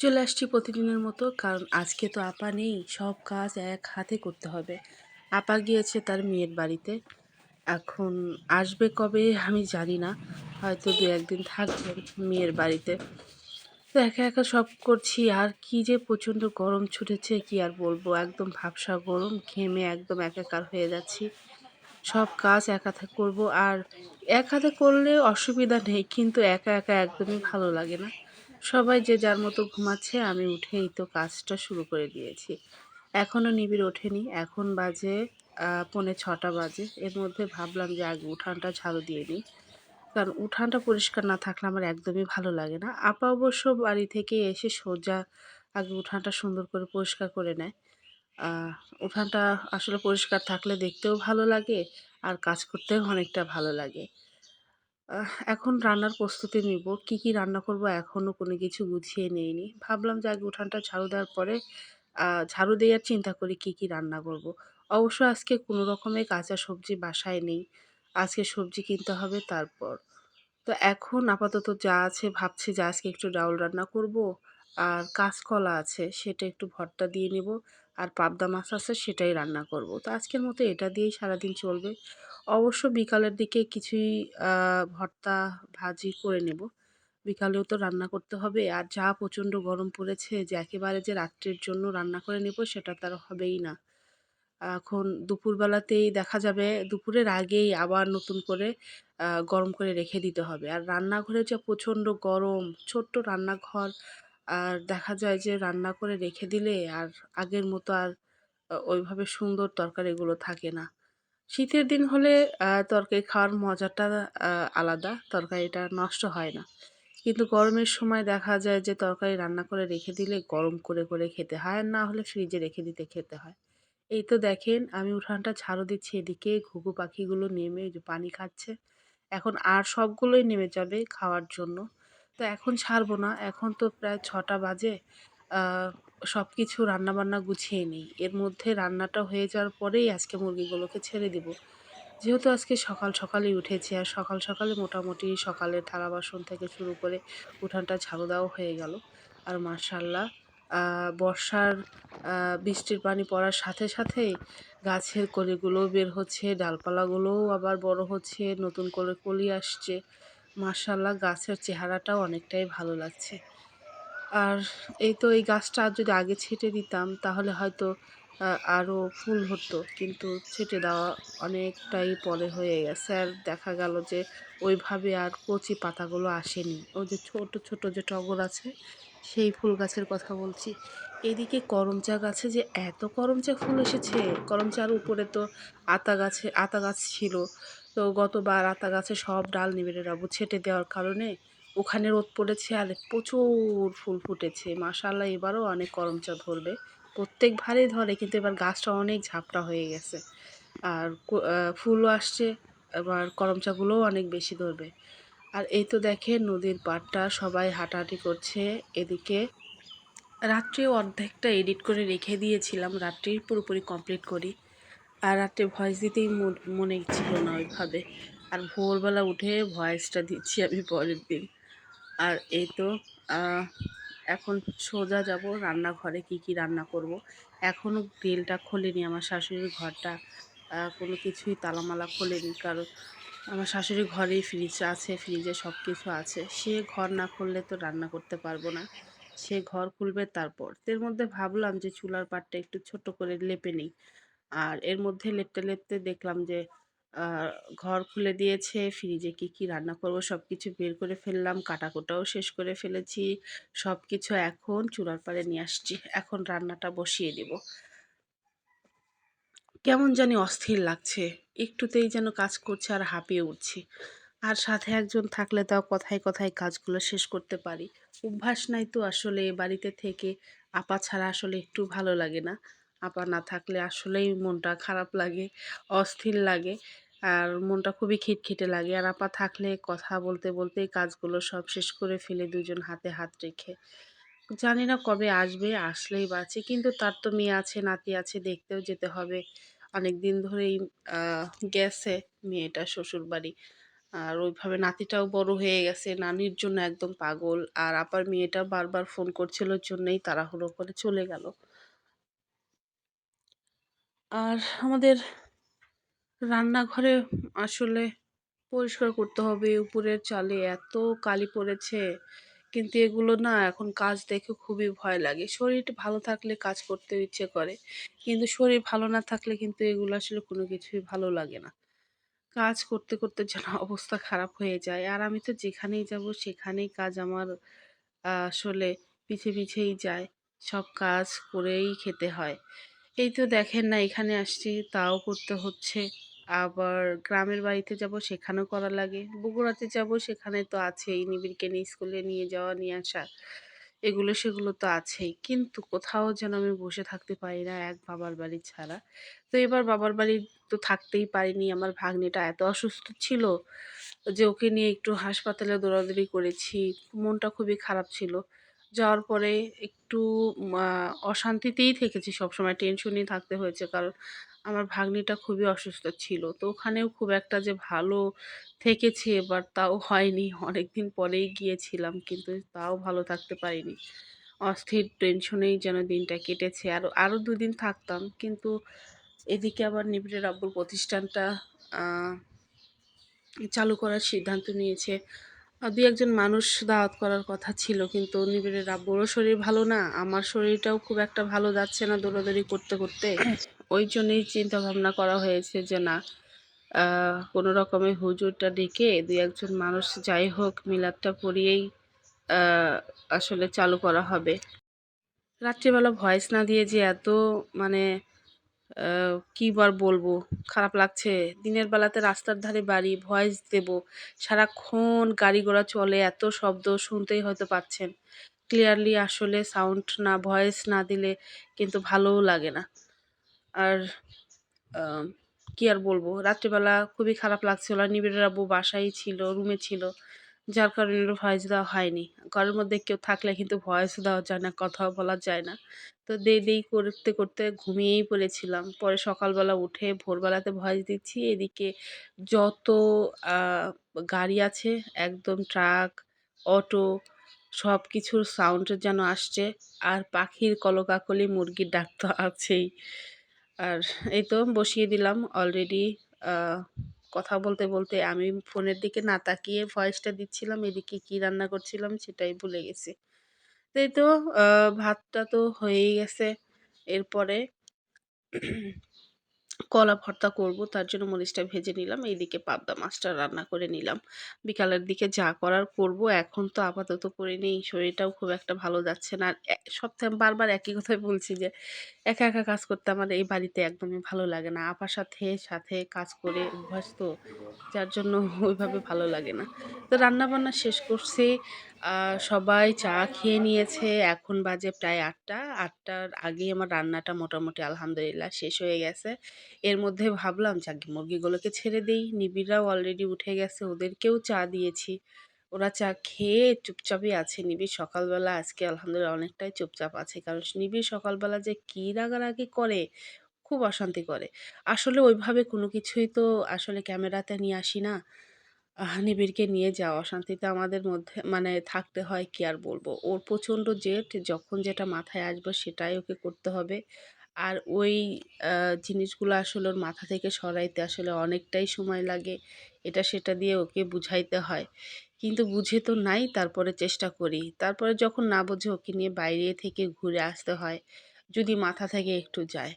চলে আসছি প্রতিদিনের মতো, কারণ আজকে তো আপা নেই। সব কাজ এক হাতে করতে হবে। আপা গিয়েছে তার মেয়ের বাড়িতে। এখন আসবে কবে আমি জানি না। হয়তো দু একদিন থাকবেন মেয়ের বাড়িতে। তো একা একা সব করছি। আর কি যে প্রচণ্ড গরম ছুটেছে, কি আর বলব? একদম ভাবসা গরম, ঘেমে একদম একাকার হয়ে যাচ্ছি। সব কাজ এক হাতে করব। আর এক হাতে করলে অসুবিধা নেই, কিন্তু একা একা একদমই ভালো লাগে না। সবাই যে যার মতো ঘুমাচ্ছে, আমি উঠেই তো কাজটা শুরু করে দিয়েছি। এখনও নিবিড় ওঠেনি। এখন বাজে পৌনে ছটা বাজে। এর মধ্যে ভাবলাম যে আগে উঠানটা ঝাড়ু দিয়ে নিই। কারণ উঠানটা পরিষ্কার না থাকলে আমার একদমই ভালো লাগে না। আপা অবশ্য বাড়ি থেকে এসে সোজা আগে উঠানটা সুন্দর করে পরিষ্কার করে নেয়। উঠানটা আসলে পরিষ্কার থাকলে দেখতেও ভালো লাগে আর কাজ করতেও অনেকটা ভালো লাগে। এখন রান্নার প্রস্তুতি নিব। কি কি রান্না করব এখনও কোনো কিছু গুছিয়ে নেইনি। ভাবলাম যে আগে উঠানটা ঝাড়ু দেওয়ার পরে ঝাড়ু দেওয়ার চিন্তা করি কি কি রান্না করব। অবশ্য আজকে কোনো রকমের কাঁচা সবজি বাসায় নেই। আজকে সবজি কিনতে হবে তারপর। তো এখন আপাতত যা আছে ভাবছি যে আজকে একটু ডাউল রান্না করব, আর কাঁচকলা আছে সেটা একটু ভর্তা দিয়ে নেব। আর পাবদা মাছ আছে সেটাই রান্না করব। তো আজকের মতো এটা দিয়েই সারাদিন চলবে। অবশ্য বিকালের দিকে কিছুই ভর্তা ভাজি করে নেব। বিকালেও তো রান্না করতে হবে। আর যা প্রচণ্ড গরম পড়েছে যে একেবারে যে রাত্রের জন্য রান্না করে নেব সেটা তার হবেই না। এখন দুপুরবেলাতেই দেখা যাবে, দুপুরের আগেই আবার নতুন করে গরম করে রেখে দিতে হবে। আর রান্নাঘরে যা প্রচণ্ড গরম, ছোট্ট রান্নাঘর আর দেখা যায় যে রান্না করে রেখে দিলে আর আগের মতো আর ওইভাবে সুন্দর তরকারিগুলো থাকে না। শীতের দিন হলে তরকারি খাওয়ার মজাটা আলাদা, তরকারিটা নষ্ট হয় না। কিন্তু গরমের সময় দেখা যায় যে তরকারি রান্না করে রেখে দিলে গরম করে করে খেতে হয় আর না হলে ফ্রিজে রেখে দিতে খেতে হয়। এই তো দেখেন, আমি উঠানটা ঝাড়ু দিচ্ছি এদিকে, ঘুঘু পাখিগুলো নেমে পানি খাচ্ছে। এখন আর সবগুলোই নেমে যাবে খাওয়ার জন্য। তো এখন ছাড়বো না। এখন তো প্রায় ছটা বাজে। সব কিছু রান্নাবান্না গুছিয়ে নিই। এর মধ্যে রান্নাটা হয়ে যাওয়ার পরেই আজকে মুরগিগুলোকে ছেড়ে দিব। যেহেতু আজকে সকাল সকালেই উঠেছি আর সকাল সকালে মোটামুটি সকালে থালা বাসন থেকে শুরু করে উঠানটা ঝাড়ু দেওয়া হয়ে গেল। আর মার্শাল্লাহ বর্ষার বৃষ্টির পানি পড়ার সাথে সাথেই গাছের কলিগুলোও বের হচ্ছে, ডালপালাগুলোও আবার বড় হচ্ছে, নতুন করে কলি আসছে। মার্শাল্লাহ গাছের চেহারাটাও অনেকটাই ভালো লাগছে। আর এই তো এই গাছটা যদি আগে ছেটে দিতাম, তাহলে হয়তো আরও ফুল হতো, কিন্তু ছেটে দেওয়া অনেকটাই পরে হয়ে গেছে। আর দেখা গেল যে, ওইভাবে আর কচি পাতাগুলো আসেনি। ওই যে ছোট ছোট যে টগর আছে, সেই ফুল গাছের কথা বলছি। এদিকে করমচা গাছে যে এত করমচা ফুল এসেছে, করমচার উপরে তো আতা গাছে, আতা গাছ ছিল। তো গতবার আতা গাছে সব ডাল নিবেড়ে রাবু ছেটে দেওয়ার কারণে ওখানে রোদ পড়েছে আর প্রচুর ফুল ফুটেছে। মাসাল্লাহ এবারও অনেক করমচা ধরবে। প্রত্যেক ভারে ধরে, কিন্তু এবার গাছটা অনেক ঝাপটা হয়ে গেছে। আর ফুলও আসছে, এবার করমচাগুলোও অনেক বেশি ধরবে। আর এই তো দেখে নদীর পাড়টা সবাই হাঁটাহাঁটি করছে। এদিকে রাত্রেও অর্ধেকটা এডিট করে রেখে দিয়েছিলাম, রাত্রি পুরোপুরি কমপ্লিট করি। আর রাত্রে ভয়েস দিতেই মনে ছিল না ওইভাবে। আর ভোরবেলা উঠে ভয়েসটা দিচ্ছি আমি পরের দিন। আর এই তো এখন সোজা যাব রান্নাঘরে কি কি রান্না করব। এখনও গ্রিলটা খোলেনি, আমার শাশুড়ির ঘরটা কোনো কিছুই তালামালা খোলেনি। কারণ আমার শাশুড়ির ঘরেই ফ্রিজ আছে ফ্রিজে সব কিছু আছে। সে ঘর না খুললে তো রান্না করতে পারব না। সে ঘর খুলবে তারপর। এর মধ্যে ভাবলাম যে চুলার পাটটা একটু ছোট করে লেপে নিই। আর এর মধ্যে লেপতে লেপতে দেখলাম যে ঘর খুলে দিয়েছে, ফ্রিজে কি কি রান্না করব সব কিছু বের করে ফেললাম, কাটাকুটাও শেষ করে ফেলেছি সব কিছু এখন চুলার পাড়ে নিয়ে আসছি, এখন রান্নাটা বসিয়ে দেব। কেমন জানি অস্থির লাগছে, একটুতেই যেন কাজ করছে আর হাঁপিয়ে উঠছি। আর সাথে একজন থাকলে তাও কথায় কথায় কাজগুলো শেষ করতে পারি। অভ্যাস নাই তো আসলে বাড়িতে থেকে আপা ছাড়া আসলে একটু ভালো লাগে না। আপা না থাকলে আসলেই মনটা খারাপ লাগে, অস্থির লাগে আর মনটা খুবই খিটখিটে লাগে। আর আপা থাকলে কথা বলতে বলতেই কাজগুলো সব শেষ করে ফেলে দুজন হাতে হাত রেখে। জানি না কবে আসবে, আসলেই বাঁচি, কিন্তু তার তো মেয়ে আছে, নাতি আছে, দেখতেও যেতে হবে। অনেক দিন ধরেই গেছে মেয়েটা শ্বশুর বাড়ি আর ওইভাবে নাতিটাও বড় হয়ে গেছে, নানির জন্য একদম পাগল। আর আপার মেয়েটা বারবার ফোন করছিল, জন্যই তাড়াহুড়ো করে চলে গেল। আর আমাদের রান্নাঘরে আসলে পরিষ্কার করতে হবে। উপরের চালে এত কালি পড়েছে। কিন্তু এগুলো না এখন কাজ দেখে খুবই ভয় লাগে। শরীরটা ভালো থাকলে কাজ করতে ইচ্ছে করে। কিন্তু শরীর ভালো না থাকলে কিন্তু এগুলো আসলে কোনো কিছুই ভালো লাগে না। কাজ করতে করতে যেন অবস্থা খারাপ হয়ে যায়। আর আমি তো যেখানেই যাব সেখানেই কাজ আমার আসলে পিছে পিছেই যায়। সব কাজ করেই খেতে হয়। এই তো দেখেন না, এখানে আসছি, তাও করতে হচ্ছে। আবার গ্রামের বাড়িতে যাব, সেখানেও করা লাগে। বগুড়াতে যাব, সেখানে তো আছেই, নিবিড়কে নিয়ে স্কুলে নিয়ে যাওয়া, নিয়ে আসা। এগুলো সেগুলো তো আছেই। কিন্তু কোথাও যেন আমি বসে থাকতে পারি না, এক বাবার বাড়ি ছাড়া। তো এবার বাবার বাড়ি তো থাকতেই পারিনি। আমার ভাগ্নিটা এত অসুস্থ ছিল যে ওকে নিয়ে একটু হাসপাতালে দৌড়াদৌড়ি করেছি। মনটা খুবই খারাপ ছিল। যাওয়ার পরে একটু অশান্তিতেই থেকেছি সবসময়। টেনশনই থাকতে হয়েছে কারণ আমার ভাগ্নিটা খুবই অসুস্থ ছিল। তো ওখানেও খুব একটা যে ভালো থেকেছে এবার তাও হয়নি। অনেকদিন পরেই গিয়েছিলাম কিন্তু তাও ভালো থাকতে পারিনি। অস্থির টেনশনেই যেন দিনটা কেটেছে। আর আরও দুদিন থাকতাম কিন্তু এদিকে আবার নিবিড়ের আব্বুর প্রতিষ্ঠানটা চালু করার সিদ্ধান্ত নিয়েছে। আর দুই একজন মানুষ দাওয়াত করার কথা ছিল, কিন্তু নিবিড়ের আব্বুরও শরীর ভালো না? আমার শরীরটাও খুব একটা ভালো যাচ্ছে না দৌড়াদৌড়ি করতে করতে। ওই জন্যই চিন্তা ভাবনা করা হয়েছে যে, না কোনো রকমে হুজুরটা ডেকে দুই একজন মানুষ, যাই হোক, মিলাদটা পড়িয়েই আসলে চালু করা হবে। রাত্রিবেলা ভয়েস না দিয়ে যে এত মানে কি বার বলব? খারাপ লাগছে। দিনের বেলাতে রাস্তার ধারে বাড়ি, ভয়েস দেব। সারাক্ষণ গাড়ি ঘোড়া চলে, এত শব্দ শুনতেই হয়তো পাচ্ছেন। ক্লিয়ারলি আসলে সাউন্ড না, ভয়েস না দিলে কিন্তু ভালোও লাগে না। আর কি আর বলব? রাত্রিবেলা খুবই খারাপ লাগছিল। আর আব্বু বাসায় ছিল, রুমে ছিল। যার কারণে ভয়েস দেওয়া হয়নি। ঘরের মধ্যে কেউ থাকলে কিন্তু ভয়েস দেওয়া যায় না কথাও বলা যায় না। তো দেই দেই করতে করতে ঘুমিয়েই পড়েছিলাম। পরে সকালবেলা উঠে ভোরবেলাতে ভয়েস দিচ্ছি। এদিকে যত গাড়ি আছে, একদম ট্রাক, অটো সব কিছুর সাউন্ড যেন আসছে। আর পাখির কলকাকলি মুরগির ডাক তো আছেই। আর এই তো বসিয়ে দিলাম অলরেডি কথা বলতে বলতে আমি ফোনের দিকে না তাকিয়ে ভয়েসটা দিচ্ছিলাম, এদিকে কি রান্না করছিলাম সেটাই ভুলে গেছি। তাই তো ভাতটা তো হয়েই গেছে। এরপরে কলা ভর্তা করব, তার জন্য মরিচটা ভেজে নিলাম। এইদিকে পাবদা মাছটা রান্না করে নিলাম। বিকালের দিকে যা করার করব, এখন তো আপাতত করে নেই, শরীরটাও খুব একটা ভালো যাচ্ছে না। আর সপ্তাহে বারবার একই কথাই বলছি যে, একা একা কাজ করতে আমার এই বাড়িতে একদমই ভালো লাগে না। আপার সাথে সাথে কাজ করে অভ্যাস তো, যার জন্য ওইভাবে ভালো লাগে না। তো রান্না বান্না শেষ করছে। সবাই চা খেয়ে নিয়েছে। এখন বাজে প্রায় আটটা। আটটার আগেই আমার রান্নাটা মোটামুটি আলহামদুলিল্লাহ শেষ হয়ে গেছে। এর মধ্যে ভাবলাম, যাক, মুরগিগুলোকে ছেড়ে দেই। নিবিড়রাও অলরেডি উঠে গেছে, ওদেরকেও চা দিয়েছি। ওরা চা খেয়ে চুপচাপই আছে। নিবিড় সকালবেলা, আজকে আলহামদুলিল্লাহ অনেকটাই চুপচাপ আছে। কারণ নিবিড় সকালবেলা যে কী রাগারাগি করে, খুব অশান্তি করে। আসলে ওইভাবে কোনো কিছুই তো আসলে ক্যামেরাতে নিয়ে আসি না। নিবিড়কে নিয়ে যাওয়া অশান্তিতে আমাদের মধ্যে মানে থাকতে হয়, কি আর বলব? ওর প্রচণ্ড জেদ, যখন যেটা মাথায় আসবে সেটাই ওকে করতে হবে। আর ওই জিনিসগুলো আসলে ওর মাথা থেকে সরাইতে আসলে অনেকটাই সময় লাগে। এটা সেটা দিয়ে ওকে বুঝাইতে হয়। কিন্তু বুঝে তো নাই, তারপরে চেষ্টা করি। তারপরে যখন না বুঝে ওকে নিয়ে বাইরে থেকে ঘুরে আসতে হয়, যদি মাথা থেকে একটু যায়।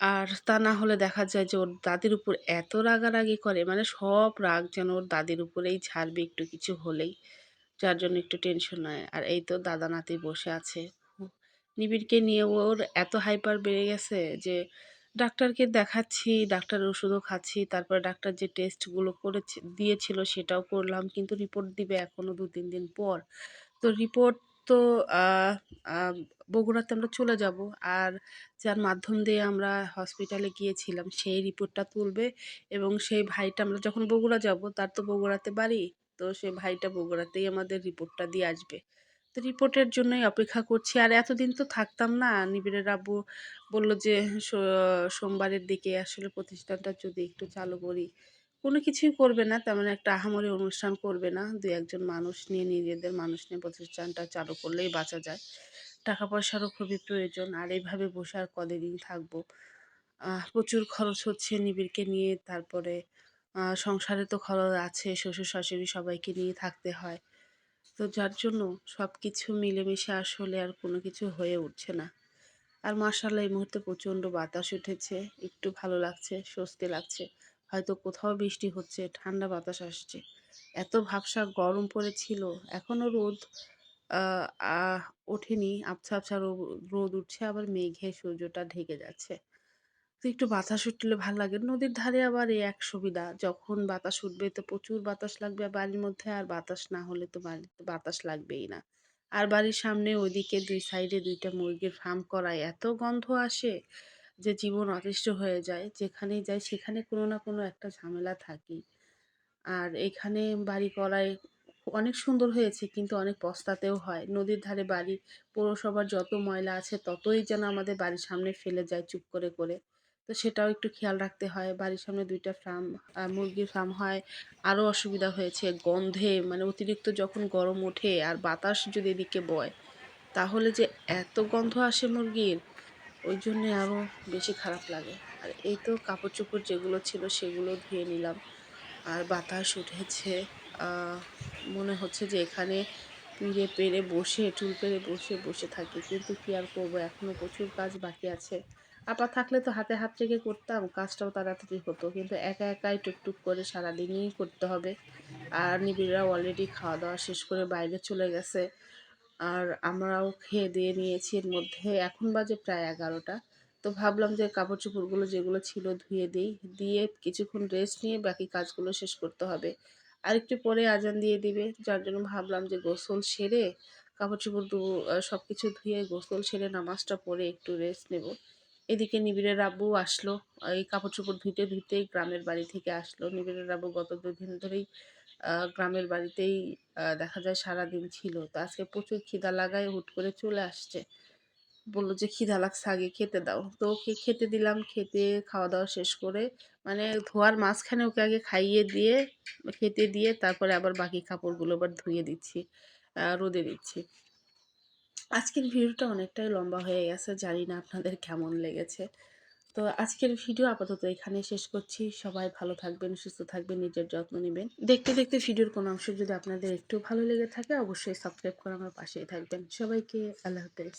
আর তা না হলে দেখা যায় যে ওর দাদির উপর এত রাগারাগি করে মানে সব রাগ যেন ওর দাদির উপরেই ঝাড়বে একটু কিছু হলেই, যার জন্য একটু টেনশন হয়। আর এই তো দাদা নাতি বসে আছে। নিবিড়কে নিয়ে ওর এত হাইপার বেড়ে গেছে যে, ডাক্তারকে দেখাচ্ছি ডাক্তার ওষুধও খাচ্ছি, তারপরে ডাক্তার যে টেস্টগুলো করেছে, দিয়েছিল সেটাও করলাম, কিন্তু রিপোর্ট দিবে এখনও দু তিন দিন পর। তো রিপোর্ট তো বগুড়াতে আমরা চলে যাব, আর যার মাধ্যম দিয়ে আমরা হসপিটালে গিয়েছিলাম, সেই রিপোর্টটা তুলবে এবং সেই ভাইটা, আমরা যখন বগুড়া যাব, তার তো বগুড়াতে বাড়ি, তো সে ভাইটা বগুড়াতেই আমাদের রিপোর্টটা দিয়ে আসবে। তো রিপোর্টের জন্যই অপেক্ষা করছি। আর এতদিন তো থাকতাম না। নিবিড়ের আব্বু বলল যে সোমবারের দিকে আসলে প্রতিষ্ঠানটা যদি একটু চালু করি। কোনো কিছুই করবে না। তেমন একটা আহামরি অনুষ্ঠান করবে না। দু একজন মানুষ নিয়ে, নিজেদের মানুষ নিয়ে প্রতিষ্ঠানটা চালু করলেই বাঁচা যায়। টাকা পয়সারও খুবই প্রয়োজন। আর এইভাবে বসে আর কদিনই থাকব? প্রচুর খরচ হচ্ছে নিবিড়কে নিয়ে। তারপরে সংসারে তো খরচ আছে। শ্বশুর শাশুড়ি সবাইকে নিয়ে থাকতে হয়। তো যার জন্য সব কিছু মিলেমিশে আসলে আর কোনো কিছু হয়ে উঠছে না। আর মার্শাল্লাহ এই মুহূর্তে প্রচণ্ড বাতাস উঠেছে। একটু ভালো লাগছে, স্বস্তি লাগছে। হয়তো কোথাও বৃষ্টি হচ্ছে, ঠান্ডা বাতাস আসছে। এত ভাবসা গরম পড়েছিল এখনও রোদ ওঠেনি। আবছা আবছা রোদ উঠছে, আবার মেঘে সূর্যটা ঢেকে যাচ্ছে। তো একটু বাতাস উঠলে ভালো লাগে। নদীর ধারে আবার এই এক সুবিধা, যখন বাতাস উঠবে তো প্রচুর বাতাস লাগবে বাড়ির মধ্যে, আর বাতাস না হলে তো বাড়িতে বাতাস লাগবেই না। আর বাড়ির সামনে ওইদিকে দুই সাইডে দুইটা মুরগির ফার্ম করায় এত গন্ধ আসে যে জীবন অতিষ্ঠ হয়ে যায়। যেখানেই যাই সেখানে কোনো না কোনো একটা ঝামেলা থাকেই। আর এখানে বাড়ি করায় অনেক সুন্দর হয়েছে কিন্তু অনেক পস্তাতেও হয়। নদীর ধারে বাড়ি, পৌরসভার যত ময়লা আছে ততই যেন আমাদের বাড়ির সামনে ফেলে যায় চুপ করে করে। তো সেটাও একটু খেয়াল রাখতে হয়। বাড়ির সামনে দুইটা ফার্ম মুরগির ফার্ম হয়। আরও অসুবিধা হয়েছে গন্ধে মানে অতিরিক্ত যখন গরম ওঠে আর বাতাস যদি এদিকে বয়, তাহলে যে এত গন্ধ আসে মুরগির, ওই জন্যে আরও বেশি খারাপ লাগে। আর এই তো কাপড় চোপড় যেগুলো ছিল সেগুলো ধুয়ে নিলাম। আর বাতাস উঠেছে মনে হচ্ছে যে এখানে পিড়ে পেরে বসে টুল পেরে বসে বসে থাকি। কিন্তু কি আর করব? এখনও প্রচুর কাজ বাকি আছে। আপা থাকলে তো হাতে হাত রেখে করতাম, কাজটাও তাড়াতাড়ি হতো কিন্তু একা একাই টুকটুক করে সারাদিনই করতে হবে। আর নিবিড়রা অলরেডি খাওয়া দাওয়া শেষ করে বাইরে চলে গেছে। আর আমরাও খেয়ে দিয়ে নিয়েছি এর মধ্যে। এখন বাজে প্রায় এগারোটা। তো ভাবলাম যে কাপড় চোপড়গুলো যেগুলো ছিল ধুয়ে দিই। দিয়ে কিছুক্ষণ রেস্ট নিয়ে বাকি কাজগুলো শেষ করতে হবে। আর একটু পরে আজান দিয়ে দিবে। যার জন্য ভাবলাম যে গোসল সেরে কাপড় চোপড় সব কিছু ধুয়ে গোসল সেরে নামাজটা পরে একটু রেস্ট নেব। এদিকে নিবিড়ের আব্বু আসলো, এই কাপড় চোপড় ধুতে ধুতেই গ্রামের বাড়ি থেকে আসলো। নিবিড়ের আব্বু গত দুদিন ধরেই গ্রামের বাড়িতেই দেখা যায় সারাদিন ছিল। তো আজকে প্রচুর খিদা লাগায় হুট করে চলে আসছে। বলল যে, খিদা লাগছে, আগে খেতে দাও। তো ওকে খেতে দিলাম, খেতে খাওয়া দাওয়া শেষ করে মানে ধোয়ার মাঝখানে ওকে আগে খাইয়ে দিয়ে, খেতে দিয়ে তারপরে আবার বাকি কাপড়গুলো আবার ধুয়ে দিচ্ছি রোদে দিচ্ছি। আজকের ভিডিওটা অনেকটাই লম্বা হয়ে গেছে, জানি না আপনাদের কেমন লেগেছে। তো আজকের ভিডিও আপাতত এখানে শেষ করছি। সবাই ভালো থাকবেন, সুস্থ থাকবেন, নিজের যত্ন নেবেন। দেখতে দেখতে ভিডিওর কোনো অংশ যদি আপনাদের একটু ভালো লেগে থাকে, অবশ্যই সাবস্ক্রাইব করে আমার পাশেই থাকবেন। সবাইকে আল্লাহ হাফেজ।